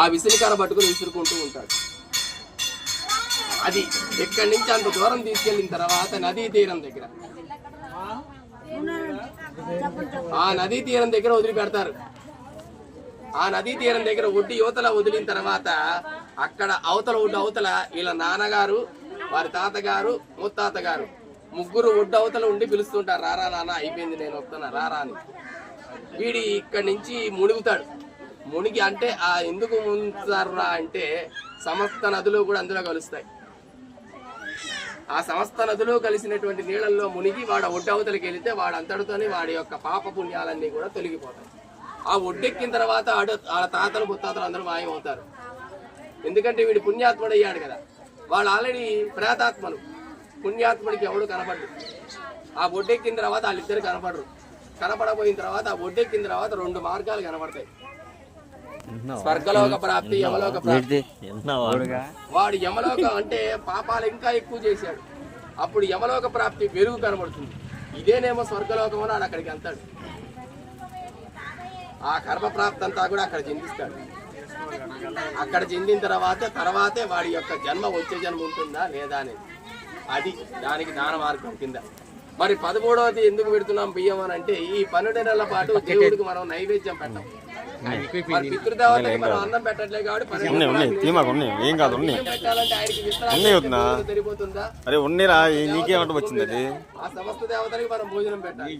ఆ విసిరికర పట్టుకుని విసురుకుంటూ ఉంటాడు. అది ఇక్కడి నుంచి అంత దూరం తీసుకెళ్ళిన తర్వాత నదీ తీరం దగ్గర. ఆ నదీ తీరం దగ్గర వదిలిపెడతారు. ఆ నదీ తీరం దగ్గర ఒడ్డి యువతల వదిలిన తర్వాత అక్కడ అవతల ఒడ్డు అవతల వీళ్ళ నాన్నగారు వారి తాతగారు ముత్తాత గారు ముగ్గురు ఒడ్డు అవతల ఉండి పిలుస్తుంటారు రారా నాన్న అయిపోయింది నేను వస్తున్నా రారా అని. వీడి ఇక్కడి నుంచి మునుగుతాడు. మునిగి అంటే ఆ ఎందుకు ముంచారా అంటే సమస్త నదులు కూడా అందులో కలుస్తాయి. ఆ సమస్త నదులు కలిసినటువంటి నీళ్ళల్లో మునిగి వాడు ఒడ్డవతలకి వెళితే వాడు అంతటితోనే వాడి యొక్క పాప పుణ్యాలన్నీ కూడా తొలగిపోతాయి. ఆ ఒడ్డెక్కిన తర్వాత ఆడ ఆ తాతలు ముత్తాతలు అందరూ మాయమవుతారు. ఎందుకంటే వీడు పుణ్యాత్ముడు అయ్యాడు కదా. వాళ్ళు ఆల్రెడీ ప్రేతాత్మలు. పుణ్యాత్ముడికి ఎవడు కనపడరు ఆ ఒడ్డెక్కిన తర్వాత వాళ్ళిద్దరు కనపడరు. కనపడపోయిన తర్వాత ఆ ఒడ్డెక్కిన తర్వాత రెండు మార్గాలు కనపడతాయి. స్వర్గలోక ప్రాప్తి యమలోక ప్రాప్తి వాడు యమలోక అంటే పాపాలు ఇంకా ఎక్కువ చేశాడు. అప్పుడు యమలోక ప్రాప్తి వెలుగు కనబడుతుంది. ఇదేనేమో స్వర్గలోకం అని వాడు అక్కడికి వెళ్తాడు. ఆ కర్మ ప్రాప్తి అంతా కూడా అక్కడ చెందిస్తాడు అక్కడ చెందిన తర్వాత తర్వాతే వాడి యొక్క జన్మ వచ్చే జన్మ ఉంటుందా లేదా అనేది. అది దానికి దాన మార్గం కింద. మరి పదమూడవది ఎందుకు పెడుతున్నాం బియ్యం అని అంటే ఈ పన్నెండు నెలల పాటు దేవుడికి మనం నైవేద్యం పెట్టాం. అన్నం పెట్టట్లే కాబట్టి ఉన్నాయి ఉన్నాయి. తీమాకు ఉన్నాయి. ఏం కాదు ఉన్నాయి. ఉన్నాయి అరే నీకేమంట వచ్చింది అది? ఆ సమస్త దేవతలకి మనం భోజనం పెట్టాలి.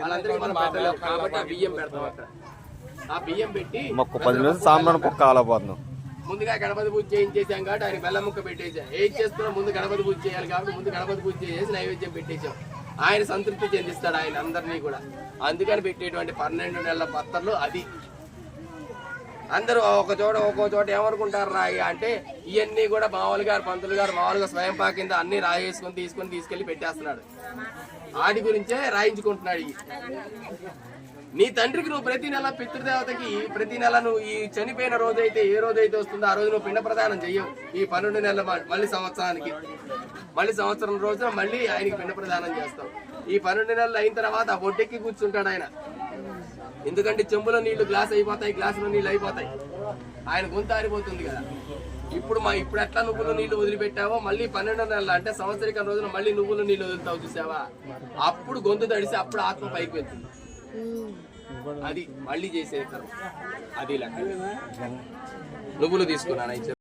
వాళ్ళందరికీ మనం పెట్టలేము కాబట్టి ఆ బియ్యం పెడతాం అక్కడ. ఆ బియ్యం పెట్టి మొక్క పది నిమిషాలు సాంబ్రాన్ని కుక్క ఆలపోతున్నాం. ముందుగా గణపతి పూజ చేయించేసాం కాబట్టి ఆయన బెల్లం ముక్క పెట్టేసాం ఏం చేస్తున్నాం ముందు గణపతి పూజ చేయాలి కాబట్టి ముందు గణపతి పూజ చేసి నైవేద్యం పెట్టేసాం ఆయన సంతృప్తి చెందిస్తాడు ఆయన అందరినీ కూడా. అందుకని పెట్టేటువంటి పన్నెండు నెలల పత్రలు అది. అందరూ ఒక చోట ఒక్కో చోట ఏమనుకుంటారు రాయి అంటే ఇవన్నీ కూడా మామూలు గారు పంతులు గారు మామూలుగా స్వయం కింద అన్ని రాయేసుకొని తీసుకొని తీసుకెళ్ళి పెట్టేస్తున్నాడు. ఆడి గురించే రాయించుకుంటున్నాడు నీ తండ్రికి నువ్వు ప్రతి నెల పితృదేవతకి ప్రతి నెల నువ్వు ఈ చనిపోయిన రోజైతే ఏ రోజైతే వస్తుందో ఆ రోజు నువ్వు పిండ ప్రదానం చెయ్యవు. ఈ పన్నెండు నెలల మళ్ళీ సంవత్సరానికి. మళ్ళీ సంవత్సరం రోజున మళ్ళీ ఆయనకి పిండ ప్రదానం చేస్తావు ఈ పన్నెండు నెలలు అయిన తర్వాత ఆ ఒడ్డెక్కి కూర్చుంటాడు ఆయన. ఎందుకంటే చెంబులో నీళ్ళు గ్లాస్ అయిపోతాయి గ్లాసులో నీళ్ళు అయిపోతాయి. ఆయన గొంతు ఆరిపోతుంది కదా. ఇప్పుడు మా ఇప్పుడు ఎట్లా నువ్వులు నీళ్ళు వదిలిపెట్టావో మళ్ళీ పన్నెండు నెలలు అంటే సంవత్సరిక రోజున మళ్ళీ నువ్వులు నీళ్ళు వదులుతావు చూసావా? అప్పుడు గొంతు తడిసి అప్పుడు ఆత్మ పైకి వెళ్తుంది. అది మళ్ళీ చేసే అది లెక్క. నువ్వులు తీసుకున్నాను